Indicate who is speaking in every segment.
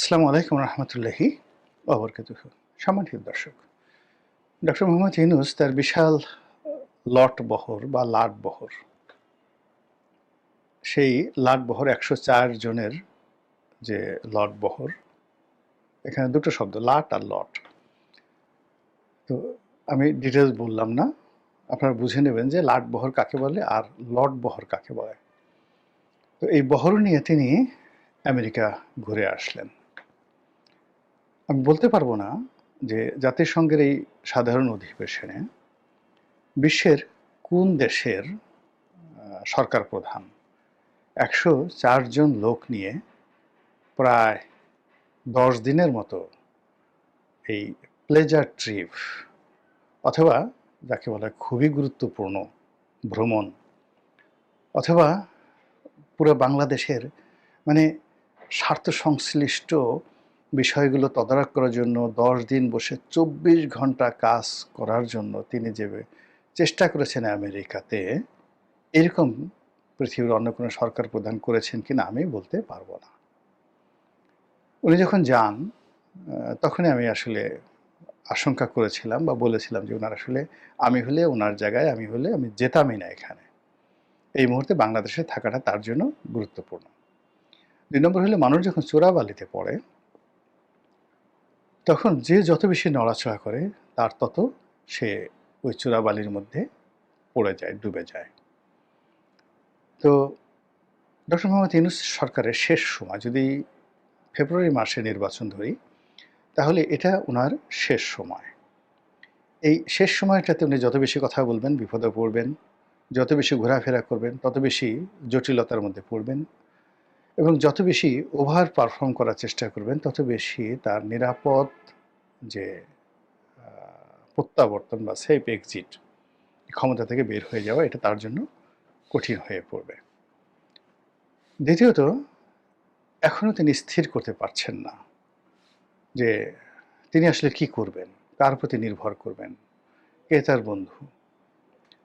Speaker 1: আসসালামু আলাইকুম রহমতুল্লাহি অবরকাত সম্মানিত দর্শক, ডক্টর মোহাম্মদ ইউনুস তার বিশাল লট বহর বা লাট বহর, সেই লাট বহর একশো চার জনের যে লট বহর, এখানে দুটো শব্দ, লাট আর লট। তো আমি ডিটেলস বললাম না, আপনারা বুঝে নেবেন যে লাট বহর কাকে বলে আর লট বহর কাকে বলে। তো এই বহর নিয়ে তিনি আমেরিকা ঘুরে আসলেন। আমি বলতে পারব না যে জাতিসংঘের এই সাধারণ অধিবেশনে বিশ্বের কোন দেশের সরকার প্রধান? একশো চারজন লোক নিয়ে প্রায় দশ দিনের মতো এই প্লেজার ট্রিপ অথবা যাকে বলা খুবই গুরুত্বপূর্ণ ভ্রমণ অথবা পুরো বাংলাদেশের মানে স্বার্থ সংশ্লিষ্ট বিষয়গুলো তদারক করার জন্য দশ দিন বসে চব্বিশ ঘণ্টা কাজ করার জন্য তিনি যে চেষ্টা করেছেন আমেরিকাতে, এরকম পৃথিবীর অন্য কোনো সরকার প্রদান করেছেন কিনা আমি বলতে পারব না। উনি যখন যান তখনই আমি আসলে আশঙ্কা করেছিলাম বা বলেছিলাম যে ওনার আসলে আমি হলে ওনার জায়গায়, আমি হলে আমি যেতামই না এখানে। এই মুহূর্তে বাংলাদেশে থাকাটা তার জন্য গুরুত্বপূর্ণ। দুই নম্বর হলে মানুষ যখন চোরাবালিতে পড়ে তখন যে যত বেশি নড়াচড়া করে, তার তত সে ওই চূড়াবালির মধ্যে পড়ে যায়, ডুবে যায়। তো ডক্টর মোহাম্মদ ইউনুস সরকারের শেষ সময়, যদি ফেব্রুয়ারি মাসে নির্বাচন ধরি, তাহলে এটা ওনার শেষ সময়। এই শেষ সময়টাতে উনি যত বেশি কথা বলবেন, বিপদে পড়বেন, যত বেশি ঘোরাফেরা করবেন, তত বেশি জটিলতার মধ্যে পড়বেন এবং যত বেশি ওভার পারফর্ম করার চেষ্টা করবেন, তত বেশি তার নিরাপদ যে প্রত্যাবর্তন বা সেফ এক্সিট ক্ষমতা থেকে বের হয়ে যাওয়া, এটা তার জন্য কঠিন হয়ে পড়বে। দ্বিতীয়ত এখনও তিনি স্থির করতে পারছেন না যে, তিনি আসলে কি করবেন? কার প্রতি নির্ভর করবেন? কে তার বন্ধু?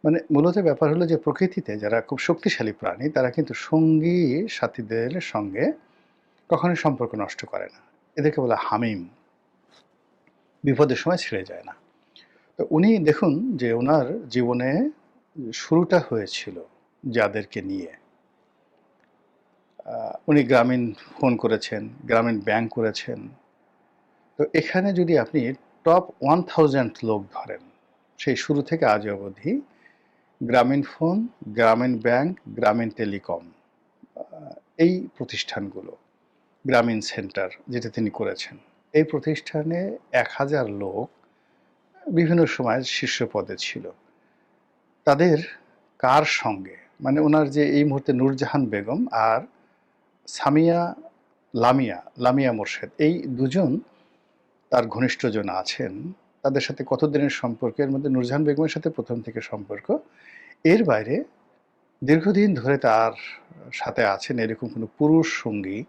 Speaker 1: মানে মূলত ব্যাপার হলো যে প্রকৃতিতে যারা খুব শক্তিশালী প্রাণী, তারা কিন্তু সঙ্গী সাথীদের সঙ্গে কখনোই সম্পর্ক নষ্ট করে না। এদেরকে বলা হামিম। বিপদের সময় ছেড়ে যায় না। তো উনি দেখুন যে ওনার জীবনে শুরুটা হয়েছিল যাদেরকে নিয়ে। উনি গ্রামীণ ফোন করেছেন, গ্রামীণ ব্যাংক করেছেন। তো এখানে যদি আপনি টপ ওয়ান থাউজেন্ড লোক ধরেন, সেই শুরু থেকে আজ অবধি গ্রামীণ ফোন, গ্রামীণ ব্যাংক, গ্রামীণ টেলিকম এই প্রতিষ্ঠানগুলো, গ্রামীণ সেন্টার যেটা তিনি করেছেন, এই প্রতিষ্ঠানে এক হাজার লোক বিভিন্ন সময় শীর্ষ পদে ছিল। তাদের কার সঙ্গে? মানে ওনার যে এই মুহূর্তে নূরজাহান বেগম আর সামিয়া লামিয়া লামিয়া মোর্শেদ, এই দুজন তার ঘনিষ্ঠজন আছেন। তাদের সাথে কতদিনের সম্পর্ক? এর মধ্যে নূরজাহান বেগমের সাথে প্রথম থেকে সম্পর্ক। এর বাইরে দীর্ঘদিন ধরে তার সাথে আছেন এরকম কোনো পুরুষ সঙ্গী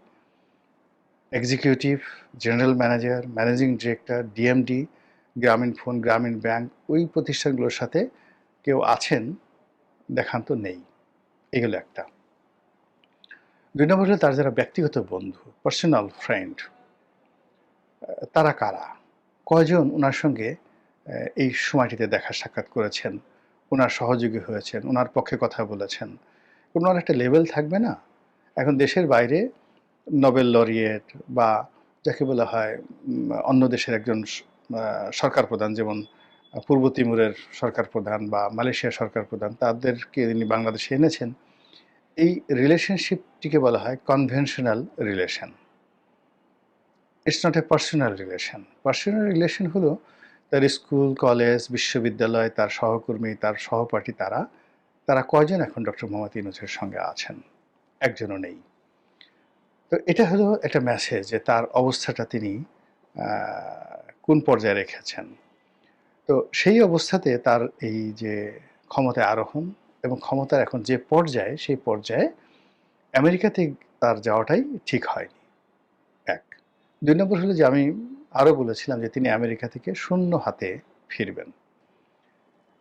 Speaker 1: executive general manager managing director DMD Grameen phone, Grameen bank, ওই প্রতিষ্ঠানগুলোর সাথে কেউ আছেন দেখান তো নেই। এগুলো একটা। দুই নম্বর হলো তার যারা ব্যক্তিগত বন্ধু পার্সোনাল ফ্রেন্ড তারা কারা? কয়জন ওনার সঙ্গে এই সময়টিতে দেখা সাক্ষাৎ করেছেন? ওনার সহযোগী হয়েছেন ওনার পক্ষে কথা বলেছেন। ওনার একটা লেভেল থাকবে না? এখন দেশের বাইরে নোবেল লরিয়েট বা যাকে বলা হয় অন্য দেশের একজন সরকার প্রধান, যেমন পূর্ব তিমুরের সরকার প্রধান বা মালয়েশিয়ার সরকার প্রধান, তাদেরকে তিনি বাংলাদেশে এনেছেন। এই রিলেশনশিপটিকে বলা হয় conventional relation it's not a personal relation personal relation হলো তার স্কুল, কলেজ, বিশ্ববিদ্যালয়, তার সহকর্মী, তার সহপাঠী, তারা তারা কয়জন এখন ডক্টর মোহাম্মদ ইউনুসের সঙ্গে আছেন? একজনও নেই। তো এটা হলো একটা মেসেজ যে তার অবস্থাটা তিনি কোন পর্যায়ে রেখেছেন? তো সেই অবস্থাতে তার এই যে ক্ষমতায় আরোহণ এবং ক্ষমতার এখন যে পর্যায়ে, সেই পর্যায়ে আমেরিকাতে তার যাওয়াটাই ঠিক হয়নি। দুই নম্বর হলো যে আমি আরও বলেছিলাম যে তিনি আমেরিকা থেকে শূন্য হাতে ফিরবেন।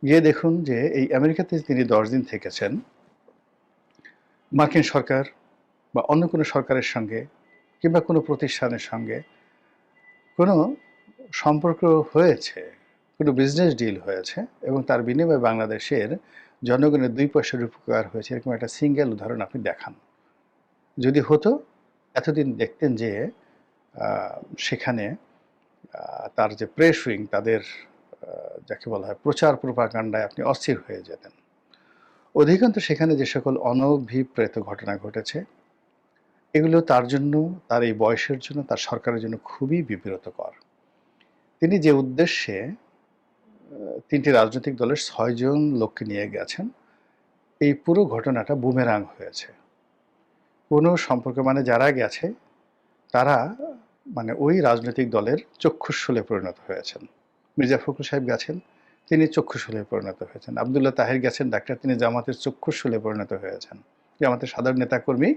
Speaker 1: গিয়ে দেখুন যে এই আমেরিকাতে তিনি দশ দিন থেকেছেন। মার্কিন সরকার বা অন্য কোনো সরকারের সঙ্গে কিংবা কোনো প্রতিষ্ঠানের সঙ্গে কোনো সম্পর্ক হয়েছে, কোনো বিজনেস ডিল হয়েছে এবং তার বিনিময়ে বাংলাদেশের জনগণের দুই পয়সার উপকার হয়েছে, এরকম একটা সিঙ্গেল উদাহরণ আপনি দেখান। যদি হতো, এতদিন দেখতেন যে সেখানে তার যে প্রেস উইং তাদের যাকে বলা হয় প্রচার প্রপাগান্ডায় আপনি অস্থির হয়ে যেতেন। অধিকাংশ সেখানে যে সকল অনভিপ্রেত ঘটনা ঘটেছে, এগুলো তার জন্য, তার এই বয়সের জন্য, তার সরকারের জন্য খুবই বিব্রতকর। তিনি যে উদ্দেশ্যে তিনটি রাজনৈতিক দলের ছয়জন লোককে নিয়ে গেছেন, এই পুরো ঘটনাটা বুমেরাং হয়েছে। কোনো সম্পর্ক মানে যারা গেছে, তারা মানে ওই রাজনৈতিক দলের চক্ষুশূলে পরিণত হয়েছেন। মির্জা ফখরুল সাহেব গেছেন, তিনি চক্ষুশূলে পরিণত হয়েছেন। আবদুল্লাহ তাহের গেছেন, ডাক্তার, তিনি জামাতের চক্ষুশূলে পরিণত হয়েছেন। জামাতের সাধারণ নেতাকর্মী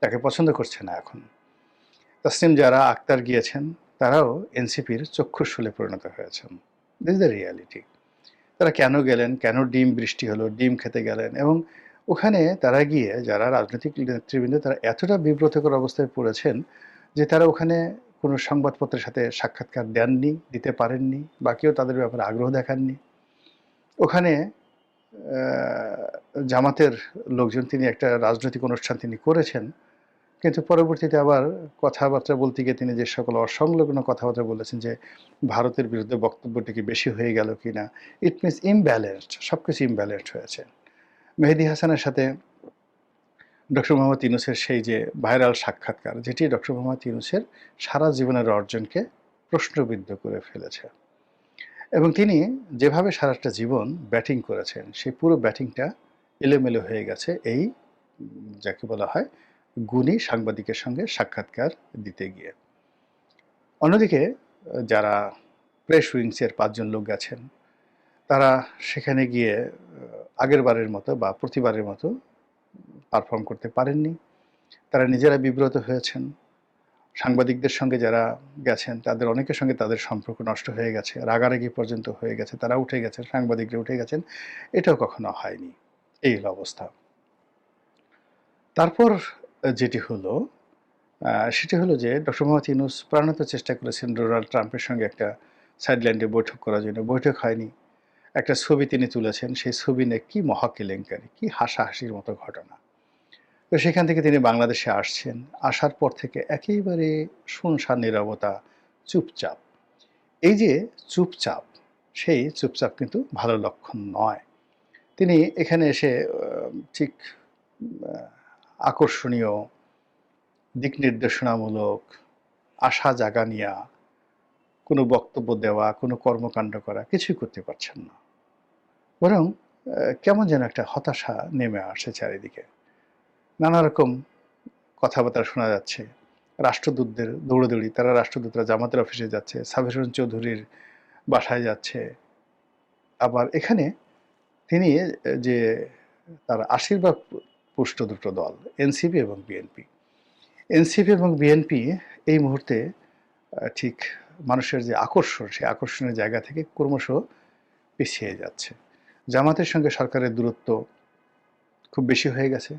Speaker 1: তাকে পছন্দ করছে না এখন। তসলিম যারা, আক্তার গিয়েছেন, তারাও এনসিপির চক্ষুশূলে পরিণত হয়েছেন। দিস দ্য রিয়ালিটি তারা কেন গেলেন, কেন ডিম বৃষ্টি হলো, ডিম খেতে গেলেন এবং ওখানে তারা গিয়ে, যারা রাজনৈতিক নেতৃবৃন্দ, তারা এতটা বিব্রতকর অবস্থায় পড়েছেন যে তারা ওখানে কোনো সংবাদপত্রের সাথে সাক্ষাৎকার দেননি, দিতে পারেননি বা কেউ তাদের ব্যাপারে আগ্রহ দেখাননি। ওখানে জামাতের লোকজন তিনি একটা রাজনৈতিক অনুষ্ঠান তিনি করেছেন, কিন্তু পরবর্তীতে আবার কথাবার্তা বলতে গিয়ে তিনি যে সকল অসংলগ্ন কথাবার্তা বলেছেন যে ভারতের বিরুদ্ধে বক্তব্যটি কি বেশি হয়ে গেল কি না ইট মিনস ইমব্যালেন্সড সব কিছু ইমব্যালেন্সড হয়েছে। মেহেদি হাসানের সাথে ডক্টর মোহাম্মদ ইউনুসের সেই যে ভাইরাল সাক্ষাৎকার, যেটি ডক্টর মোহাম্মদ ইউনুসের সারা জীবনের অর্জনকে প্রশ্নবিদ্ধ করে ফেলেছে। এবং তিনি যেভাবে সারাটা জীবন ব্যাটিং করেছেন, সেই পুরো ব্যাটিংটা এলোমেলো হয়ে গেছে এই, যাকে বলা হয়, গুণী সাংবাদিকের সঙ্গে সাক্ষাৎকার দিতে গিয়ে। অন্যদিকে, যারা প্রেস উইংসের পাঁচজন লোক গেছেন, তারা সেখানে গিয়ে, আগের বারের মতো বা প্রতিবারের মতো পারফর্ম করতে পারেননি। তারা নিজেরা বিব্রত হয়েছেন। সাংবাদিকদের সঙ্গে যারা গেছেন, তাদের অনেকের সঙ্গে তাদের সম্পর্ক নষ্ট হয়ে গেছে, রাগারাগি পর্যন্ত হয়ে গেছে, তারা উঠে গেছেন, সাংবাদিকরা উঠে গেছেন। এটাও কখনো হয়নি। এই হলো অবস্থা। তারপর যেটি হলো সেটি হলো যে ডক্টর মোহাম্মদ ইউনুস প্রাণত চেষ্টা করেছেন ডোনাল্ড ট্রাম্পের সঙ্গে একটা সাইডল্যান্ডে বৈঠক করার জন্য। বৈঠক হয়নি। একটা ছবি তিনি তুলেছেন, সেই ছবি নিয়ে কী মহাকেলেঙ্কারি, কী হাসাহাসির মতো ঘটনা। তো সেখান থেকে তিনি বাংলাদেশে আসছেন, আসার পর থেকে একেবারে শুনশান, নিরবতা, চুপচাপ। এই যে চুপচাপ, সেই চুপচাপ কিন্তু ভালো লক্ষণ নয়। তিনি এখানে এসে ঠিক আকর্ষণীয়, দিক নির্দেশনামূলক, আশা জাগানিয়া, কোনো বক্তব্য দেওয়া, কোনো কর্মকাণ্ড করা কিছুই করতে পারছেন না। বরং কেমন যেন একটা হতাশা নেমে আসে চারিদিকে। নানা রকম কথাবার্তা শোনা যাচ্ছে। রাষ্ট্রদূতদের দৌড়দৌড়ি, তারা রাষ্ট্রদূতরা জামাতের অফিসে যাচ্ছে সাবেরন চৌধুরীর বাসায় যাচ্ছে। আবার এখানে তিনি যে তার আশীর্বাদ পুষ্ট দুটো দল, এনসিপি এবং বিএনপি। এনসিপি এবং বিএনপি এই মুহূর্তে ঠিক মানুষের যে আকর্ষণ, সেই আকর্ষণের জায়গা থেকে ক্রমশ পিছিয়ে যাচ্ছে। জামাতের সঙ্গে সরকারের দূরত্ব খুব বেশি হয়ে গেছে।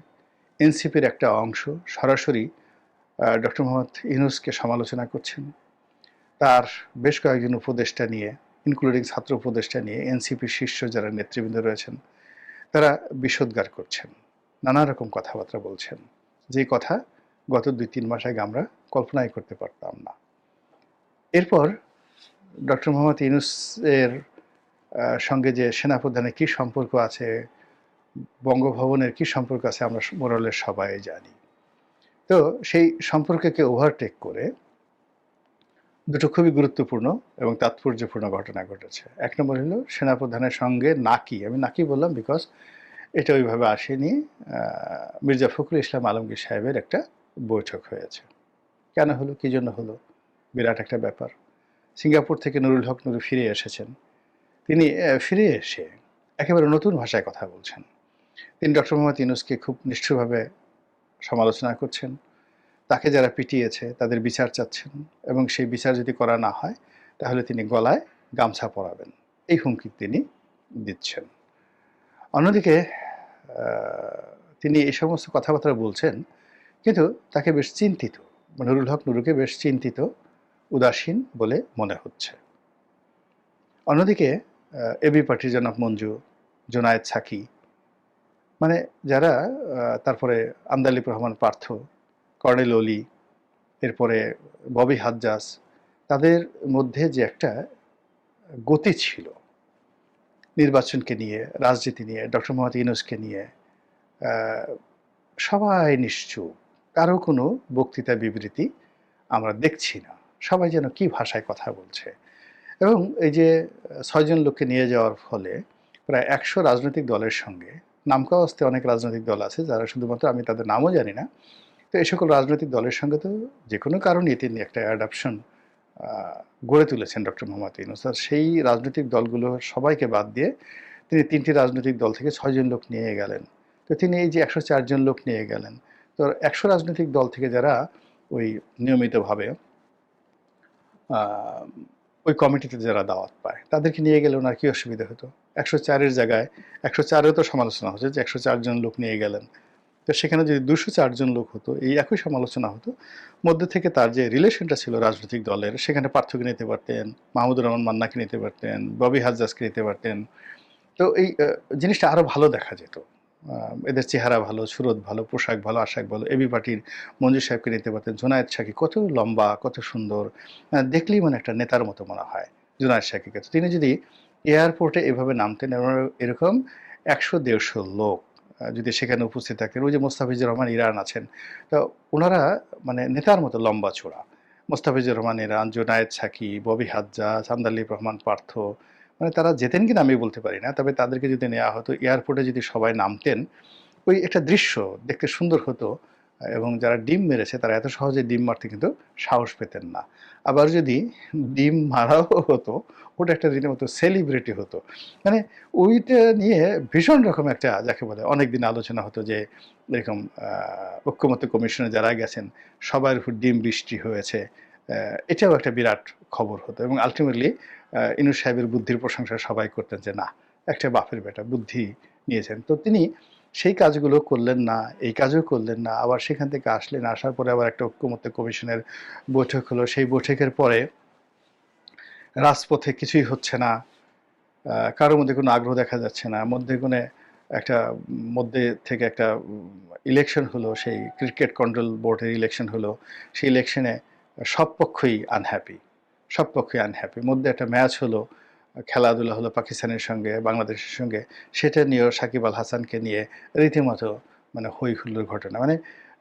Speaker 1: এনসিপির একটা অংশ সরাসরি ডক্টর মোহাম্মদ ইউনুসকে সমালোচনা করছেন। তার বেশ কয়েকজন উপদেষ্টা নিয়ে ইনক্লুডিং ছাত্র উপদেষ্টা নিয়ে এনসিপির শীর্ষ যারা নেতৃবৃন্দ রয়েছেন তারা বিষোদ্গার করছেন নানা রকম কথাবার্তা বলছেন। যে কথা গত দুই তিন মাস আগে আমরা কল্পনাই করতে পারতাম না। এরপর ডক্টর মোহাম্মদ ইউনুসের আহ, সঙ্গে যে সেনাপ্রধানের কী সম্পর্ক আছে, বঙ্গভবনের কী সম্পর্ক আছে, আমরা মোরালের সবাই জানি। তো সেই সম্পর্ককে ওভারটেক করে দুটো খুবই গুরুত্বপূর্ণ এবং তাৎপর্যপূর্ণ ঘটনা ঘটেছে। এক নম্বর হলো সেনাপ্রধানের সঙ্গে নাকি, আমি নাকি বললাম বিকজ এটা ওইভাবে আসেনি মির্জা ফখরুল ইসলাম আলমগীর সাহেবের একটা বৈঠক হয়েছে। কেন হলো, কী জন্য হলো? বিরাট একটা ব্যাপার। সিঙ্গাপুর থেকে নুরুল হক নুরু ফিরে এসেছেন। তিনি ফিরে এসে একেবারে নতুন ভাষায় কথা বলছেন। তিনি ডক্টর মোহাম্মদ ইউনুসকে খুব নিষ্ঠুরভাবে সমালোচনা করছেন। তাকে যারা পিটিয়েছে, তাদের বিচার চাচ্ছেন এবং সেই বিচার যদি করা না হয়, তাহলে তিনি গলায় গামছা পরাবেন। এই হুমকি তিনি দিচ্ছেন। অন্যদিকে তিনি এই সমস্ত কথাবার্তা বলছেন, কিন্তু তাকে বেশ চিন্তিত নুরুল হক নুরুকে বেশ চিন্তিত, উদাসীন বলে মনে হচ্ছে। অন্যদিকে এবি পার্টির জনাব মঞ্জু, জোনায়েদ সাকি। মানে যারা তারপরে আমদালিব রহমান পার্থ, কর্নেল অলি, এরপরে ববি হাজ্জাস তাদের মধ্যে যে একটা গতি ছিল নির্বাচনকে নিয়ে, রাজনীতি নিয়ে, ডক্টর মোহাম্মদ ইউনুসকে নিয়ে সবাই নিশ্চুপ, কারও কোনো বক্তৃতা বিবৃতি আমরা দেখছি না। সবাই যেন কি ভাষায় কথা বলছে। এবং এই যে, ছয়জন লোককে নিয়ে যাওয়ার ফলে প্রায় একশো রাজনৈতিক দলের সঙ্গে নামকাওয়াস্তে অনেক রাজনৈতিক দল আছে যারা শুধুমাত্র আমি তাদের নামও জানি না, তো এই সকল রাজনৈতিক দলের সঙ্গে তো যে কোনো কারণেই তিনি একটা অ্যাডাপশন গড়ে তুলেছেন ডক্টর মোহাম্মদ ইউনুস। আর সেই রাজনৈতিক দলগুলো সবাইকে বাদ দিয়ে তিনি তিনটি রাজনৈতিক দল থেকে ছয়জন লোক নিয়ে গেলেন। তো তিনি এই যে একশো চারজন লোক নিয়ে গেলেন, তো একশো রাজনৈতিক দল থেকে যারা ওই নিয়মিতভাবে ওই কমিটিতে যারা দাওয়াত পায়, তাদেরকে নিয়ে গেলে ওনার কী অসুবিধা হতো? একশো চারের জায়গায়, একশো চারেও তো সমালোচনা হচ্ছে যে একশো চারজন লোক নিয়ে গেলেন। তো সেখানে যদি দুশো চারজন লোক হতো, এই একই সমালোচনা হতো, মধ্যে থেকে তার যে রিলেশনটা ছিল রাজনৈতিক দলের, সেখানে পার্থক্য নিতে পারতেন, মাহমুদুর রহমান মান্নাকে নিতে পারতেন, ববি হাজ্জাজকে নিতে পারতেন। তো এই জিনিসটা আরও ভালো দেখা যেত। এদের চেহারা ভালো, সুরত ভালো, পোশাক ভালো, আশাক ভালো, এবি পার্টির মঞ্জু সাহেবকে নিতে পারতেন। জোনায়েদ শাকি কত লম্বা, কত সুন্দর দেখলেই মানে একটা নেতার মতো মনে হয় জোনায়েদ শাকিকে তো তিনি যদি এয়ারপোর্টে এভাবে নামতেন এবং এরকম একশো দেড়শো লোক যদি সেখানে উপস্থিত থাকেন ওই যে মোস্তাফিজুর রহমান ইরান আছেন, তো ওনারা মানে নেতার মতো লম্বা ছোড়া মোস্তাফিজুর রহমান ইরান, জোনায়েদ সাকি, ববি হাজ্জা চান্দালিব রহমান পার্থ মানে তারা যেতেন কিনা আমি বলতে পারি না তবে তাদেরকে যদি নেওয়া হতো এয়ারপোর্টে যদি সবাই নামতেন ওই একটা দৃশ্য দেখতে সুন্দর হতো এবং যারা ডিম মেরেছে তারা এত সহজে ডিম মারতে কিন্তু সাহস পেতেন না। আবার যদি ডিম মারাও হতো ওটা একটা রীতিমতো সেলিব্রিটি হতো। মানে ওইটা নিয়ে ভীষণ রকম একটা যাকে বলে অনেক দিন আলোচনা হতো যে এরকম আহ, ঐক্যমত্য কমিশনে যারা গেছেন সবার উপর ডিম বৃষ্টি হয়েছে এটাও একটা বিরাট খবর হতো এবং আলটিমেটলি ইনুস সাহেবের বুদ্ধির প্রশংসা সবাই করতেন যে, না, একটা বাপের বেটা, বুদ্ধি নিয়েছেন। তো তিনি সেই কাজগুলো করলেন না, এই কাজও করলেন না, আবার সেখান থেকে আসলেন, আসার পরে আবার একটা ঐক্যমত্য কমিশনের বৈঠক হলো। সেই বৈঠকের পরে রাজপথে কিছুই হচ্ছে না কারোর মধ্যে কোনো আগ্রহ দেখা যাচ্ছে না, মধ্যে কোনো একটা, মধ্যে থেকে একটা ইলেকশন হলো, সেই ক্রিকেট কন্ট্রোল বোর্ডের ইলেকশন হলো। সেই ইলেকশনে সব পক্ষই আনহ্যাপি সব পক্ষই আনহ্যাপি মধ্যে একটা ম্যাচ হলো, খেলাধুলা হলো পাকিস্তানের সঙ্গে, বাংলাদেশের সঙ্গে। সেটা নিয়েও সাকিব আল হাসানকে নিয়ে রীতিমতো মানে হই হুল্লোর ঘটনা। মানে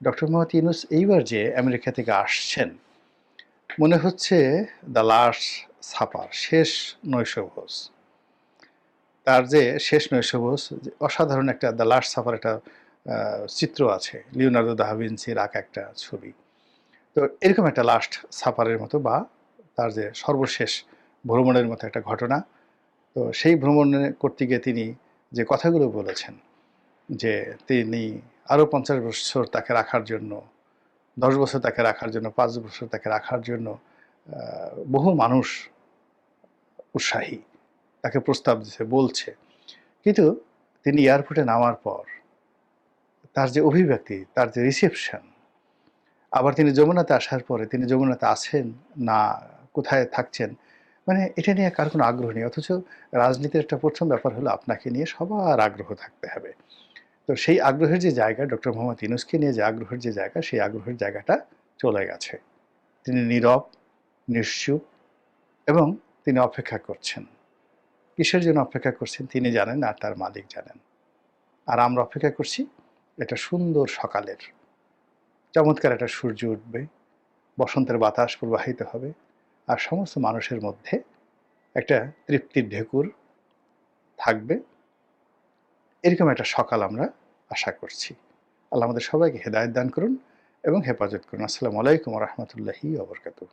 Speaker 1: ডক্টর মোহাম্মদ ইউনুস এইবার যে আমেরিকা থেকে আসছেন, মনে হচ্ছে দ্য লাস্ট সাপার শেষ নৈশভোজ তার যে শেষ নৈশভোজ অসাধারণ একটা দ্য লাস্ট সাপার একটা চিত্র আছে। লিওনার্দো দাহাভিনসির আঁকা একটা ছবি। তো এরকম একটা লাস্ট সাপারের মতো বা তার যে সর্বশেষ ভ্রমণের মতো একটা ঘটনা। তো সেই ভ্রমণে করতে গিয়ে তিনি যে কথাগুলো বলেছেন, যে তিনি আরও পঞ্চাশ বছর তাকে রাখার জন্য, দশ বছর তাকে রাখার জন্য, পাঁচ বছর তাকে রাখার জন্য বহু মানুষ উৎসাহী তাকে প্রস্তাব দিচ্ছে বলছে। কিন্তু তিনি এয়ারপোর্টে নামার পর তার যে অভিব্যক্তি, তার যে রিসেপশন আবার তিনি যমুনাতে আসার পরে তিনি যমুনাতে আছেন না, কোথায় থাকছেন? মানে এটা নিয়ে কার কোনো আগ্রহ নেই, অথচ রাজনীতির একটা প্রথম ব্যাপার হলো আপনাকে নিয়ে সবার আগ্রহ থাকতে হবে। তো সেই আগ্রহের যে জায়গা, ডক্টর মোহাম্মদ ইনুসকে নিয়ে যে আগ্রহের যে জায়গা, সেই আগ্রহের জায়গাটা চলে গেছে। তিনি নীরব, নিশ্চুপ এবং তিনি অপেক্ষা করছেন। কিসের জন্য অপেক্ষা করছেন তিনি জানেন আর তার মালিক জানেন। আর আমরা অপেক্ষা করছি এটা সুন্দর সকালের চমৎকার একটা সূর্য উঠবে, বসন্তের বাতাস প্রবাহিত হবে, আর সমস্ত মানুষের মধ্যে একটা তৃপ্তির ঢেকুর থাকবে। এরকম একটা সকাল আমরা আশা করছি। আল্লাহ আমাদের সবাইকে হেদায়ত দান করুন এবং হেফাজত করুন। আসসালামু আলাইকুম রহমতুল্লাহি ওবরকাতুহ